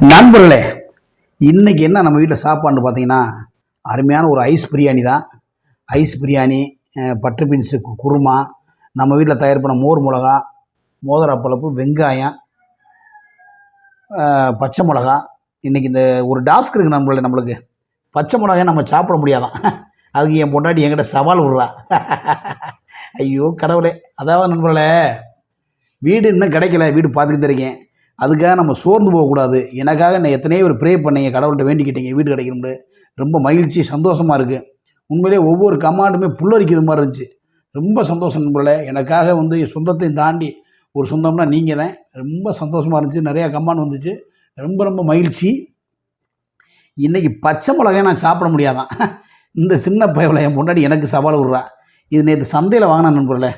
நண்பர்களே இன்னைக்கு என்ன நம்ம வீட்டில் சாப்பாடுன்னு பார்த்தீங்கன்னா அருமையான ஒரு ஐஸ் பிரியாணி தான். ஐஸ் பிரியாணி பட்டர் பீன்ஸு கு- குருமா நம்ம வீட்டில் தயார் பண்ண மோர் மிளகா மோதிர பழப்பு வெங்காயம் பச்சை மிளகா. இன்றைக்கி இந்த ஒரு டாஸ்க் இருக்குது நம்மள நம்மளுக்கு. பச்சை மிளகாய் நம்ம சாப்பிட முடியாதான். அதுக்கு என் பொண்டாட்டி என்கிட்ட சவால் விடுறா. ஐயோ கடவுளே. அதாவது நண்பர்களே வீடு இன்னும் கிடைக்கல. வீடு பார்த்துக்கிட்டு இருக்கேன். அதுக்காக நம்ம சோர்ந்து போகக்கூடாது. எனக்காக நான் எத்தனையோ ஒரு ப்ரே பண்ணீங்க கடவுள்கிட்ட வேண்டிக்கிட்டீங்க வீடு கிடைக்கணும்னு. ரொம்ப மகிழ்ச்சி சந்தோஷமாக இருக்குது உண்மையிலே ஒவ்வொரு கமாண்டுமே புல்லரிக்கிறது மாதிரி இருந்துச்சு. ரொம்ப சந்தோஷம் நண்பர்களே. எனக்காக வந்து சொந்தத்தையும் தாண்டி ஒரு சொந்தம்னா நீங்கள் தான் ரொம்ப சந்தோஷமாக இருந்துச்சு. நிறையா கமாண்ட் வந்துச்சு. ரொம்ப ரொம்ப மகிழ்ச்சி. இன்றைக்கி பச்சை மிளகாய் நான் சாப்பிட முடியாதான். இந்த சின்ன பயவில் என் முன்னாடி எனக்கு சவால் விடுறா. இது நேற்று சந்தையில் வாங்கினேன் நண்பர்களே.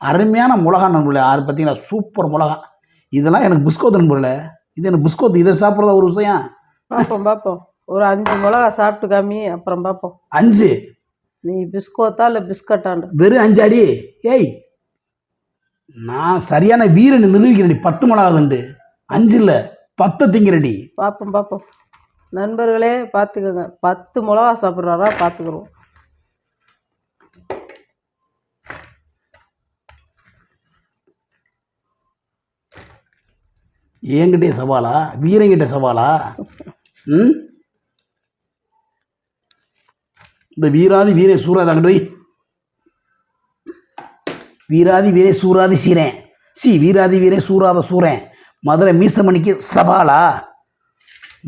அருமையான மிளகா நண்பர்களே. அது பார்த்தீங்கன்னா சூப்பர் மிளகா. இதெல்லாம் எனக்கு பிஸ்கோத் நண்பர்களே இது எனக்கு பிஸ்கோத் இதை சாப்பிட்றதா ஒரு விஷயம். பார்ப்போம் பார்ப்போம் ஒரு அஞ்சு மிளகா சாப்பிட்டு காமி அப்புறம் பார்ப்போம் அஞ்சு? நீ பிஸ்கோத்தா இல்லை பிஸ்கட்டாண்டு? வெறும் அஞ்சு அடி? ஏய் நான் சரியான வீரனை நிரூபிக்கிறேன்டி பத்து மிளகா தண்டு. அஞ்சு இல்லை பத்தை திங்கிறடி பார்ப்போம் பார்ப்போம் நண்பர்களே பார்த்துக்கோங்க. பத்து மிளகா சாப்பிட்றாரா பார்த்துக்குறோம். என்கிட்டே சவாலா? வீரங்கிட்ட சவாலா? ம்? இந்த வீராதி வீரே சூராதி அங்கிட்டு போய். வீராதி வீரே சூராதி சீரேன் சி வீராதி வீரே சூராத சூரேன் மதுரை மீசமணிக்கு சவாலா?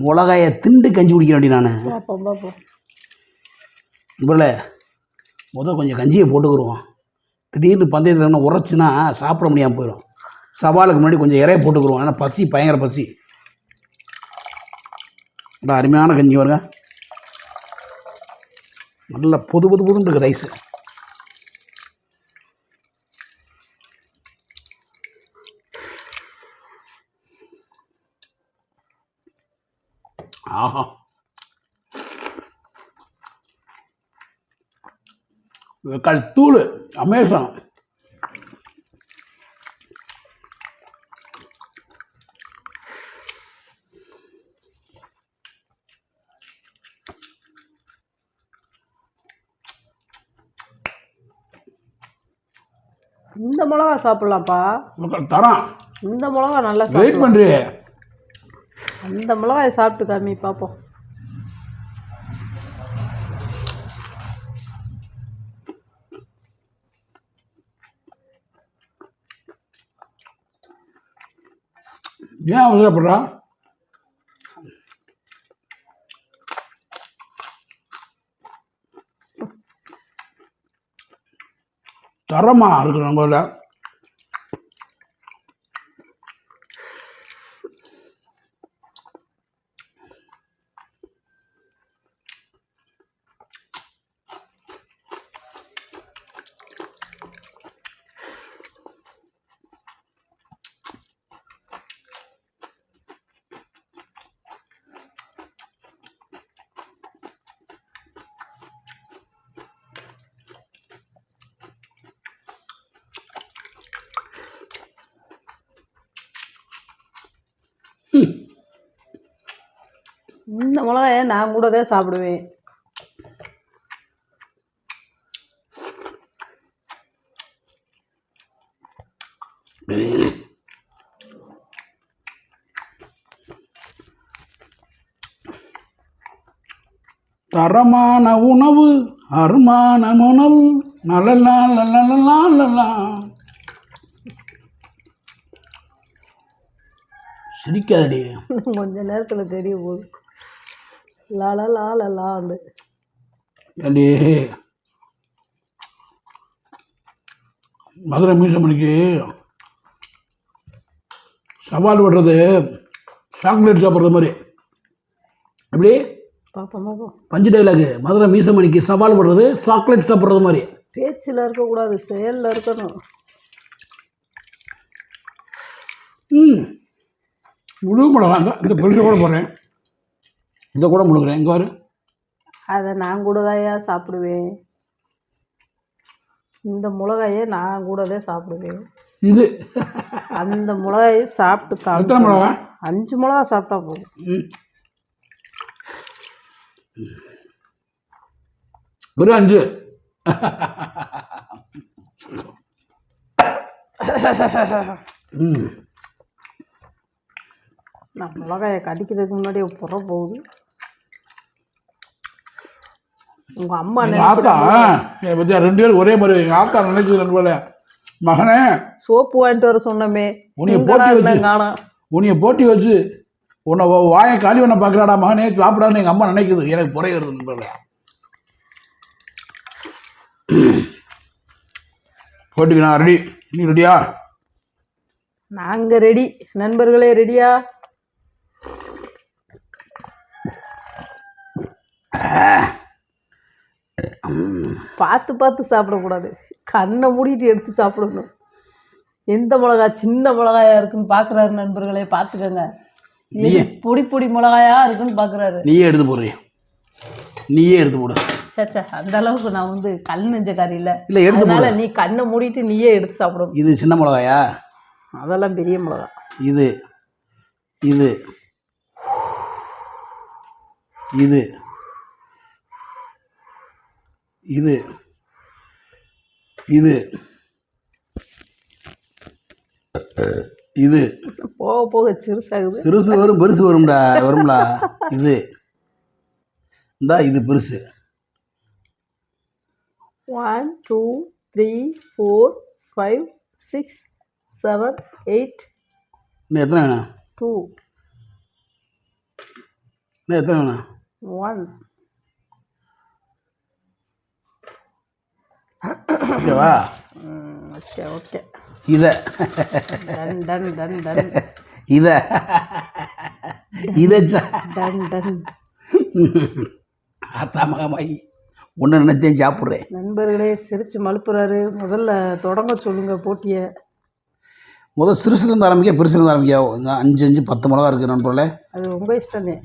மிளகாய திண்டு கஞ்சி குடிக்க வேண்டி நான். இவ்வளோ முதல் கொஞ்சம் கஞ்சியை போட்டுக்கிருவோம். திடீர்னு பந்தயத்தில் என்ன உரைச்சுன்னா சாப்பிட முடியாமல் போயிடும் சவாலுக்கு முன்னாடி கொஞ்சம் இறைய போட்டுக்கிருவோம். ஏன்னா பசி பயங்கர பசி. இந்த அருமையான கஞ்சி வருங்க நல்ல புது புது புதுன்னு இருக்குது ரைஸு ஆஹா. கல் தூள் அமேசான் இந்த மிளகா சாப்பிட்லாம்ப்பா. தரான். இந்த மிளகா நல்லா வெயிட் சாப்பிடலாம் பண்ணுறே அந்த மிளகாயை சாப்பிட்டு காமி பார்ப்போம் ஏன் அவசரப்படுறா? தரமாக இருக்கணுங்கள நம்மள இந்த மிளகாயை நான் கூட தான் சாப்பிடுவேன். தரமான உணவு அருமான உணவு நல்லலா நல்லலா நல்லலா சிரிக்காதடி. கொஞ்ச நேரத்தில் தெரிய போகுது. லால லால லாண்டு ஏண்டி? மதுரை மீசமணிக்கு சவால் விடுறது சாக்லேட் சாப்பிட்றது மாதிரி. எப்படி? பார்ப்போம் பார்ப்போம் பஞ்சு டைலாகு மதுரை மீசமணிக்கு சவால் விடுறது சாக்லேட் சாப்பிட்றது மாதிரி. பேச்சில் இருக்கக்கூடாது செயலில் இருக்கணும். ம். முழு மிளகா இந்த பெருசு கூட போடுறேன். இதை கூட முழுகிறேன். இங்கே வரு அதை நான் கூட தான் சாப்பிடுவேன். இந்த மிளகாயை நான் கூட தான் சாப்பிடுவேன். இது. அந்த மிளகாயை சாப்பிட்டு எத்தனை காமி மிளகா? அஞ்சு மிளகா சாப்பிட்டா போதும். ஒரு அஞ்சு. நான் மிளகாயை கடிக்கிறதுக்கு முன்னாடி புற போகுது. உங்க அம்மா ஆத்தா பத்தியா ரெண்டு பேரும் ஒரே மாதிரி எங்கள் ஆத்தா நினைக்குது ரெண்டு போல. மகனே சோப்பு வாங்கிட்டு வர சொன்னமே. எங்கடா போட்டு வச்சு. உன்னைய போட்டி வச்சு உன்னை வாயை காலி உன்னை பார்க்குறாடா மகனே சாப்பிடான்னு எங்கள் அம்மா நினைக்குது. எனக்கு புறையிறது நண்பர்களே போட்டிக்கு நான் ரெடி நீ ரெடியா நாங்க ரெடி நண்பர்களே ரெடியா பார்த்து பார்த்து சாப்பிடக்கூடாது. கண்ணை மூடிட்டு எடுத்து சாப்பிடணும். எந்த மிளகா சின்ன மிளகாயா இருக்குன்னு பார்க்குறாரு நண்பர்களே பார்த்துக்கோங்க. பொடி பொடி மிளகாயா இருக்குன்னு பார்க்குறாரு. நீயே எடுத்து போடுறிய நீயே எடுத்து போடு. சச்சா அந்த அளவுக்கு நான் வந்து கல் நெஞ்சக்காரி இல்லை. இல்லை எடுத்து அதனால நீ கண்ணை மூடிட்டு நீயே எடுத்து சாப்பிடணும். இது சின்ன மிளகாயா? அதெல்லாம் பெரிய மிளகா. இது. இது. இது. இது. இது. இது. போக போக சிறுசாகுது. சிறுசு வரும் பெருசு வரும்டா வரும்டா இது. இந்தா இது பெருசு. One two three four five six seven eight இன்னும் எத்தனை வேணும்? டூ இன்னும் எத்தனை வேணும்? ஒன் ஓகேவா? Okay okay. இதை. இதை. இதை ஆத்தா மகமாயி. ஒன்று நினச்சேன் சாப்பிட்றேன். நண்பர்களே சிரிச்சு மழுப்புறாரு. முதல்ல தொடங்க சொல்லுங்க போட்டியை. முதல் சிறுசுலேருந்து ஆரம்பிக்க பெருசுலேருந்து ஆரம்பிக்க. அஞ்சு அஞ்சு பத்து மிளகா இருக்குது நண்பர்களே. அது உங்கள் இஷ்டமே.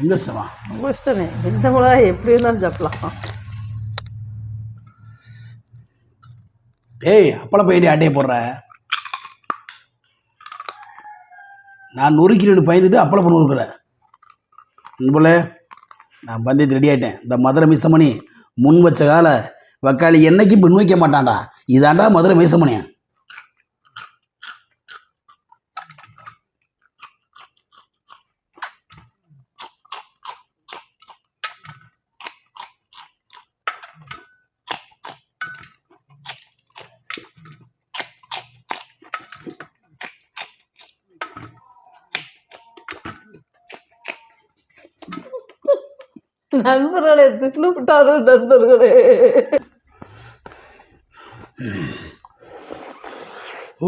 எங்கே இஷ்டமா? உங்கள் இஷ்டமே. எந்த மிளகா எப்படி இருந்தாலும் சாப்பிடலாம். டேய் அப்பளம் பையடி அட்டையை போடுற. நான் நொறுக்கிறேன்னு பயந்துட்டு அப்பளம் பண்ண நொறுக்குறேன் நண்பர்களே நான் பந்தயத்து ரெடி ஆகிட்டேன் இந்த மதுரை மிசமணி முன் வச்ச கால வக்காளி என்னைக்கும் பின் வைக்க மாட்டான்டா. இதாண்டா மதுரை மிசமணியன் நண்பர்களே திட்டு விட்டாரு நண்பர்களே.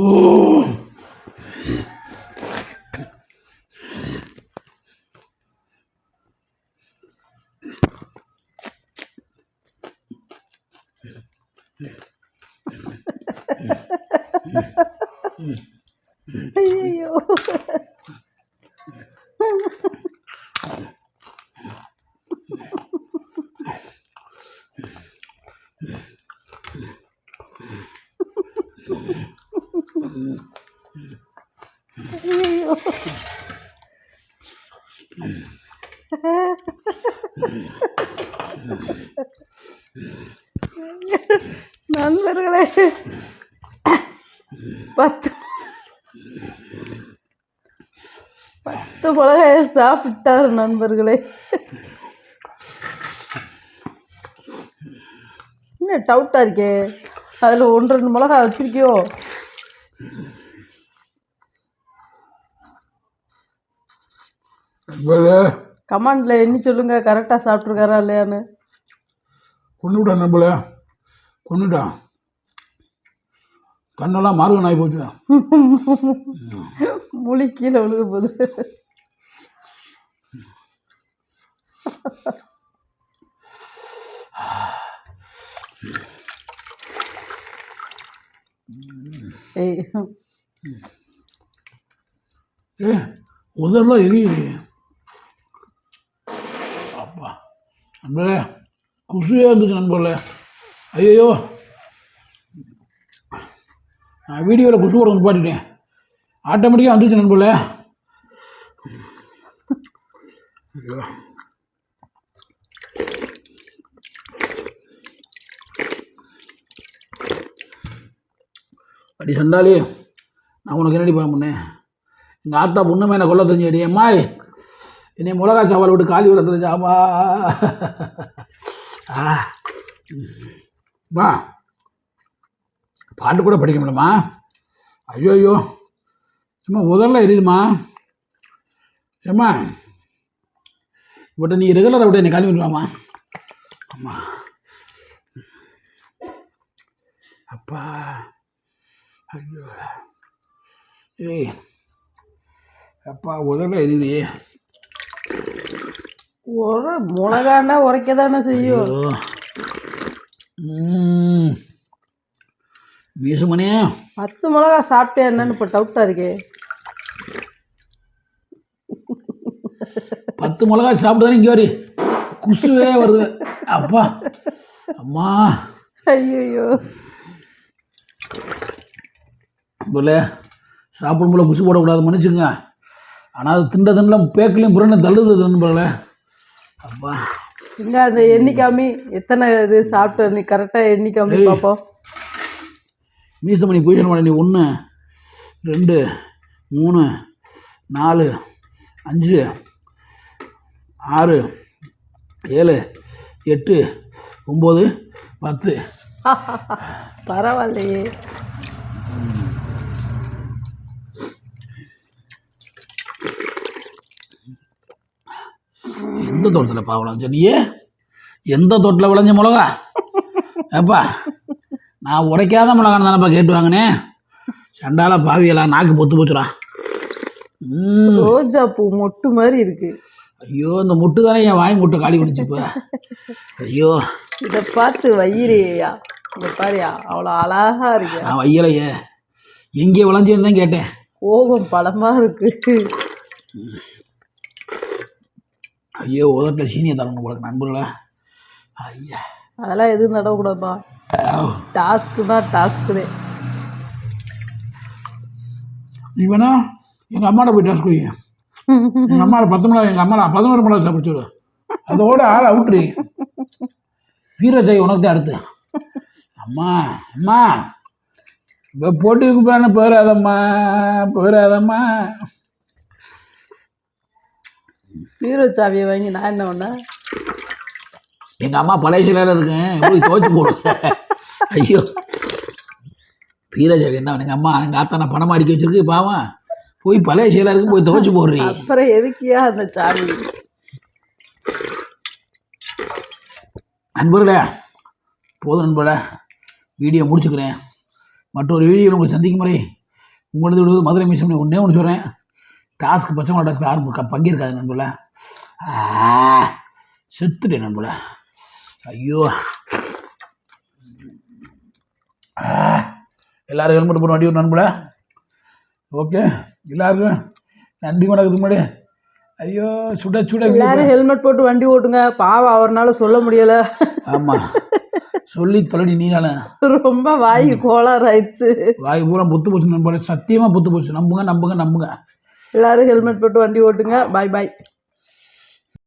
ஓ ஐயோ ஐயோ நண்பர்களே பத்து பத்து மிளகாய சாப்பிட்டாரு நண்பர்களே. என்ன டவுட்டாக இருக்கே? அதில் ஒன்று ரெண்டு மிளகாய் வச்சிருக்கியோ? கமாண்டில் எண்ணி சொல்லுங்க கரெக்டாக சாப்பிட்ருக்காரா இல்லையான்னு. கொண்டுவிட்டான் நம்மள. கொண்டுட்டான் கண்ணெல்லாம் மாறுகன் ஆகி போச்சு முழி கீழே விழுக போகுது. ஏ உதரெல்லாம் எரியுது அப்பா நண்பரே குசியாக இருந்துச்சு நண்பர்களே. ஐயோ நான் வீடியோவில் குசு போட பாட்டிட்டேன் ஆட்டோமேட்டிக்காக வந்துச்சு நண்பர்களே. ஐயோ. அடி சண்டாலே நான் உனக்கு என்னடி பண்ணேன் எங்கள் ஆத்தா பொண்ணு மேலே கொல்ல தெரிஞ்சடி அம்மாய் என்னை மிளகா சாவல் விட்டு காலி விட தெரிஞ்சா ஆ. பாட்டு கூட படிக்க முடியுமா ஐயோ ஐயோ. சும்மா உதரில் எரியுதுமா ஏம்மா இவட்ட நீ ரெகுலராக விட்டு என்னை காலி விட்டுவாமா அம்மா. அப்பா. ஐயோ. ஏய். அப்பா உதரில் எரியுது. உர மிளகான்னா உரைக்க தானே செய்யும். ஐயோ. ம். வீசுமணி. பத்து மிளகா சாப்பிட்டே என்னன்னு இப்போ டவுட்டாக இருக்கே. பத்து மிளகா சாப்பிட்டு இங்கே வரி. குசுவே வருது. அப்பா. அம்மா. ஐயோ போல சாப்பிடும் போல குசு போடக்கூடாது மன்னிச்சுங்க ஆனால் அது திண்ட திண்டலாம் பேக்கிலையும் புறணு தள்ளுது போல அப்பா. இங்க அந்த எண்ணிக்காமி? எத்தனை இது சாப்பிட்டு நீ கரெக்டாக எண்ணிக்காமி. பார்ப்போம் மீசமணி பொசிஷன் பண்ண நீ ஒன்று ரெண்டு மூணு நாலு அஞ்சு ஆறு ஏழு எட்டு ஒம்பது பத்து. பரவாயில்லையே. எந்த தோட்டத்தில் பா விளைஞ்ச நீயே எந்த தோட்டத்தில் விளைஞ்ச மிளகா? ஏப்பா நான் உரைக்காத மிளகான்னு தானேப்பா கேட்டு வாங்கினேன் சண்டால பாவியெல்லாம் நாக்கு பொத்து போச்சுடா. ரோஜா பூ மொட்டு மாதிரி இருக்கு. ஐயோ இந்த முட்டு தானே என் வாய் முட்டை காலி பண்ணிச்சு இப்போ. ஐயோ. இதை பார்த்து வயிறியா? இந்த பாரியா அவ்வளோ அழகா இருக்கு. நான் வையலையே எங்கே விளைஞ்சேன்னு தான் கேட்டேன். கோபம் பலமா இருக்கு. ஐயோ உதட்டில் சீனியை தரணும் போல நண்பர்களே. ஐயா. அதெல்லாம் எதுவும் நடக்கூடாதுப்பா டாஸ்க்கு தான் டாஸ்க்கு நீ வேணா எங்கள் அம்மாட்ட போய் டாஸ்க் வை எங்கள் அம்மாவை பத்து மணி எங்கள் அம்மா பதினோரு மணி சாப்பிட்டு அதோட ஆள் அவுட்ரு வீரஜெய் உனக்கு தான் அடுத்து. அம்மா அம்மா. இப்போ போட்டிக்கு போன போயிடாதம்மா போயிடாதம்மா பீரோ சாவியை வாங்கி நான் என்ன பண்ணேன் எங்கள் அம்மா பழைய சிலையில் இருக்கேன். எப்படி துவைச்சு போடு. ஐயோ. வீரஜெய் என்ன எங்கள் அம்மா எங்கள் ஆத்தா நான் பணம் அடிக்க வச்சிருக்கு பாவம். போய் பழைய சிலை இருக்கு போய் துவைச்சு போடுறீ அப்புறம் எதுக்கியா அந்த சாவி? நண்பர்களே போதும் நண்பர்களே. வீடியோ முடிச்சுக்கிறேன். மற்றொரு வீடியோ உங்களை சந்திக்கும் முறை உங்களது விடுவது மதுரை மிஷம் ஒன்றே ஒன்று சொல்கிறேன் டாஸ்க் பச்சை மலை டாஸ்க்கு யாரும் பங்கேற்காது நண்பர்களே ஆ, செத்துட்டேன் நண்பர்களே ஐயோ. எல்லாரும் ஹெல்மெட் போட்டு வண்டி நண்பர்களே ஓகே எல்லாருக்கும் நன்றி வணக்கத்துக்கு முன்னாடி. ஐயோ சுட சுட எல்லாரும் ஹெல்மெட் போட்டு வண்டி ஓட்டுங்க. பாவம் அவர்னால சொல்ல முடியல. ஆமாம் சொல்லி தொலைடி நீனாலும் ரொம்ப வாய் கோளாறு ஆயிடுச்சு வாய் பூரா புத்து போச்சு நண்பர்களே சத்தியமாக புத்து போச்சு. நம்புங்க நம்புங்க நம்புங்க. எல்லாரும் ஹெல்மெட் போட்டு வண்டி ஓட்டுங்க. பாய் பாய்